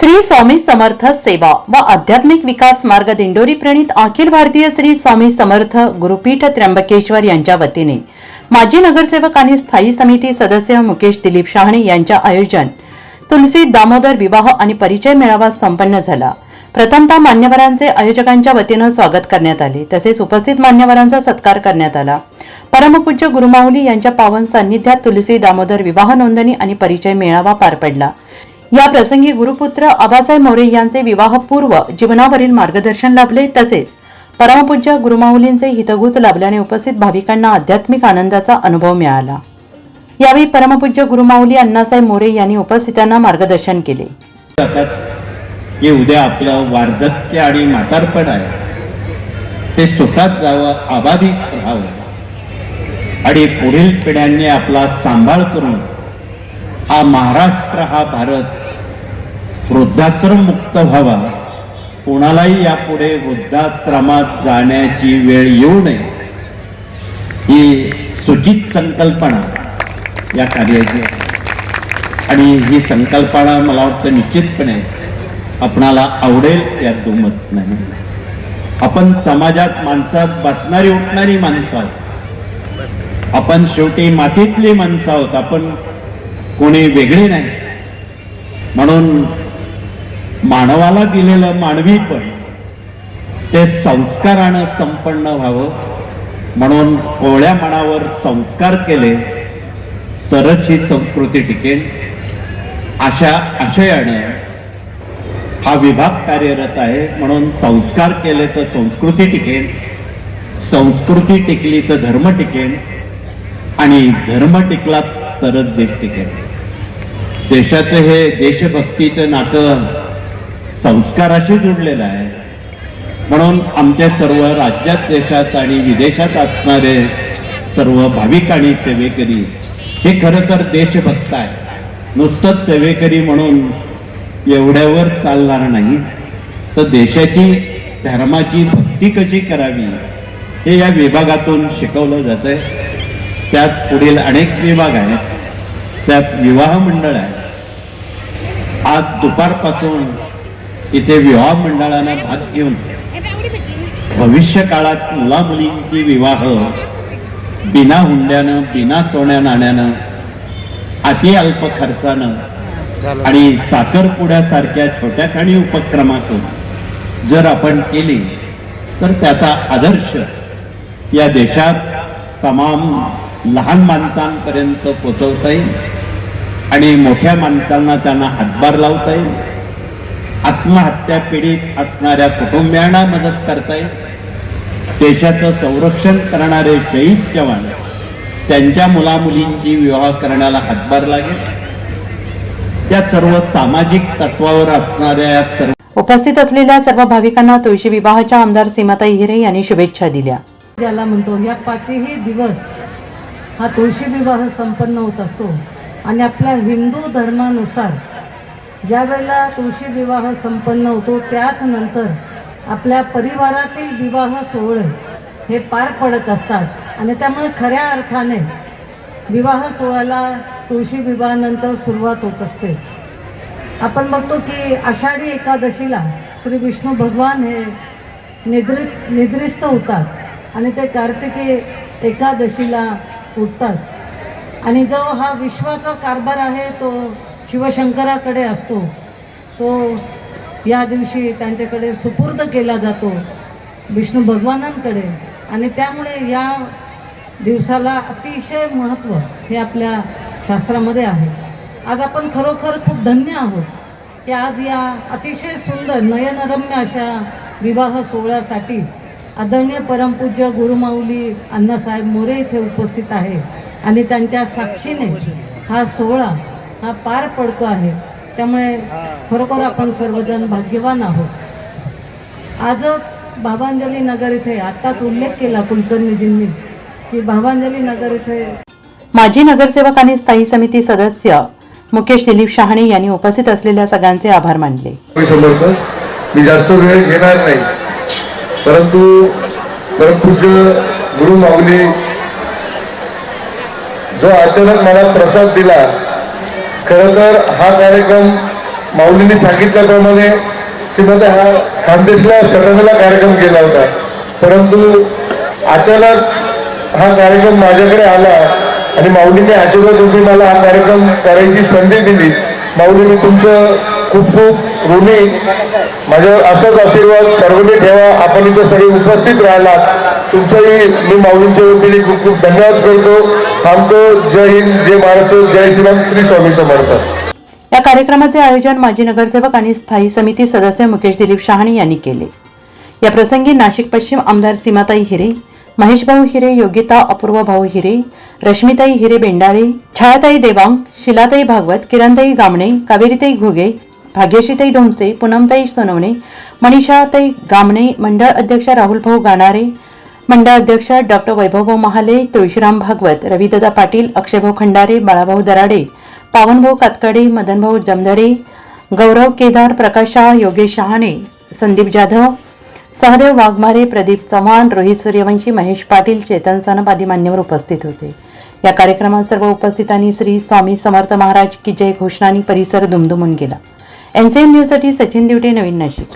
श्री स्वामी समर्थ सेवा व आध्यात्मिक विकास मार्ग दिंडोरी प्रणित अखिल भारतीय श्री स्वामी समर्थ गुरुपीठ त्र्यंबकेश्वर यांच्या वतीने. माजी नगरसेवक आणि स्थायी समिती सदस्य मुकेश दिलीप शहाणे यांच्या आयोजन. तुलसी दामोदर विवाह आणि परिचय मेळावा संपन्न झाला. प्रथमतः मान्यवरांचे आयोजकांच्या वतीनं स्वागत करण्यात आले. तसेच उपस्थित मान्यवरांचा सत्कार करण्यात आला. परमपूज्य गुरुमाऊली यांच्या पावन सान्निध्यात तुलसी दामोदर विवाह नोंदणी आणि परिचय मेळावा पार पडला. या प्रसंगी गुरुपुत्र आबासाहेब मोरे यांचे विवाहपूर्व जीवनावरील मार्गदर्शन लाभले. तसेच परमपूज्य गुरुमाऊलींचे हितगुज लाभल्याने उपस्थित भाविकांना आध्यात्मिक आनंदाचा अनुभव मिळाला. यावेळी परमपूज्य गुरुमाऊली अण्णासाहेब मोरे यांनी उपस्थितांना मार्गदर्शन केले. जातात. की उद्या आपलं वार्धक्य आणि म्हातारपण आहे. ते सुखात जावं अबाधित राहावं. आणि पुढील पिढ्यांनी आपला सांभाळ करून हा महाराष्ट्र हा भारत वृद्धाश्रम मुक्त व्हावा. कोणालाही यापुढे वृद्धाश्रमात जाण्याची वेळ येऊ नये. ही सुचित संकल्पना या कार्याची आहे. आणि ही संकल्पना मला वाटतं निश्चितपणे आपणाला आवडेल यात दुमत नाही. आपण समाजात माणसात बसणारी उठणारी माणसं आहोत. आपण शेवटी मातीतली माणसं आहोत. आपण कोणी वेगळी नाही. म्हणून मानवाला दिलेलं मानवीपण ते संस्कारानं संपन्न व्हावं म्हणून कोवळ्या मनावर संस्कार केले तरच ही संस्कृती टिकेल. अशा आशयानं हा विभाग कार्यरत आहे म्हणून संस्कार केले तर संस्कृती टिकेल. संस्कृती टिकली तर धर्म टिकेल. आणि धर्म टिकला तरच देश टिकेल. देशाचं हे देशभक्तीचं नातं संस्काराशी जुडलेलं आहे. म्हणून आमच्या सर्व राज्यात देशात आणि विदेशात असणारे सर्व भाविक आणि सेवेकरी हे खरं तर देशभक्त आहे नुसतंच सेवेकरी म्हणून एवढ्यावर चालणार नाही. तर देशाची धर्माची भक्ती कशी करावी हे या विभागातून शिकवलं जातंय. त्यात पुढील अनेक विभाग आहेत. त्यात विवाह मंडळ आहे आज दुपारपासून इथे विवाह मंडळांना भाग घेऊन भविष्य काळात मुला मुलींची विवाह बिना हुंड्यानं बिना सोन्या नाण्यानं अति अल्प खर्चानं आणि साखरपुड्यासारख्या छोट्या खाणी उपक्रमातून जर आपण केली तर त्याचा आदर्श या देशात तमाम लहान माणसांपर्यंत पोचवता येईल आणि मोठ्या माणसांना त्यांना हातभार लावता येईल. आत्महत्या पीडित असणाऱ्या कुटुंबियांना मदत करता येईल देशाचं संरक्षण करणारे शहीद जवान त्यांच्या मुलामुलींची विवाह करण्याला हातभार लागेल. त्या सर्व सामाजिक तत्वावर असणाऱ्या या सर्व उपस्थित असलेल्या सर्व भाविकांना तुळशी विवाहाच्या आमदार सीमाताई हिरे यांनी शुभेच्छा दिल्या. ज्याला म्हणतो या पाचही दिवस हा तुळशी विवाह संपन्न होत असतो. आणि आपल्या हिंदू धर्मानुसार ज्या वेळेला तुळशी विवाह संपन्न होतो त्याच नंतर आपल्या परिवारातील विवाह सोहळे हे पार पडत असतात. आणि त्यामुळे खऱ्या अर्थाने विवाह सोहळ्याला तुळशी विवाहानंतर सुरुवात होत असते. आपण बघतो की आषाढी एकादशीला श्री विष्णू भगवान हे निद्रित निद्रिस्त होतात आणि ते कार्तिकी एकादशीला उठतात. आणि जो हा विश्वाचा कारभार आहे तो शिवशंकराकडे असतो. तो या दिवशी त्यांच्याकडे सुपूर्द केला जातो विष्णू भगवानांकडे. आणि त्यामुळे या दिवसाला अतिशय महत्त्व हे आपल्या शास्त्रामध्ये आहे. आज आपण खरोखर खूप धन्य आहोत की आज या अतिशय सुंदर नयनरम्य अशा विवाह सोहळ्यासाठी आदरणीय परमपूज्य गुरुमाऊली अण्णासाहेब मोरे इथे उपस्थित आहे. आणि त्यांच्या साक्षीने हा सोहळा हा पार पडतो आहे. त्यामुळे खरोखर आपण सर्वजण भाग्यवान आहोत. आजच भावांजली नगर इथे आत्ताच उल्लेख केला कुलकर्णीजींनी की भावांजली नगर इथे माजी नगरसेवक आणि स्थायी समिती सदस्य मुकेश दिलीप शहाणे यांनी उपस्थित असलेल्या सगळ्यांचे आभार मानले. मी जास्त वेळ घेणार नाही. परंतु परमपूज्य गुरु माऊली जो अचानक मला प्रसाद दिला खरं तर हा कार्यक्रम माऊलींनी सांगितल्याप्रमाणे श्रीमंत हा खानदेशला सटनेला कार्यक्रम केला होता. परंतु अचानक हा कार्यक्रम माझ्याकडे आला आणि माऊलीने आशीर्वाद होती मला हा कार्यक्रम करायची संधी दिली. माऊलीने तुमचं खूप खूप ऋणी. माझ्या असाच आशीर्वाद सर्वांनी ठेवा. आपण इथं सगळे उपस्थित राहिलात. तुमच्याही मी माऊलींच्या वतीने खूप खूप धन्यवाद करतो. थांबतो. जय हिंद जय महाराष्ट्र जय श्रीराम श्री स्वामी समर्थ. या कार्यक्रमाचे आयोजन माजी नगरसेवक आणि स्थायी समिती सदस्य मुकेश दिलीप शहाणे यांनी केले. या प्रसंगी नाशिक पश्चिम आमदार सीमाताई हिरे महेशभाऊ हिरे योगिता अपूर्व भाऊ हिरे रश्मिताई हिरे बेंडाळे छायाताई देवांग शिलाताई भागवत किरणताई गामणे कावेरीताई घुगे भाग्यशीताई डोमसे पूनमताई सोनवणे मनीषाताई गामणे मंडळ अध्यक्ष राहुलभाऊ गाणारे मंडळ अध्यक्ष डॉक्टर वैभवभाऊ महाले तुळशीराम भागवत रविदादा पाटील अक्षयभाऊ खंडारे बाळाभाऊ दराडे पावनभाऊ कातकडे मदनभाऊ जमदडे गौरव केदार प्रकाश शाह योगेश शहाणे संदीप जाधव सहदेव वाघमारे प्रदीप चव्हाण रोहित सूर्यवंशी महेश पाटील चेतन सनप आदी मान्यवर उपस्थित होते. या कार्यक्रमात सर्व उपस्थितांनी श्री स्वामी समर्थ महाराज की जय घोषणानी परिसर दुमदुमून गेला. एनसीएन न्यूजसाठी सचिन दिवटे नवीन नाशिक.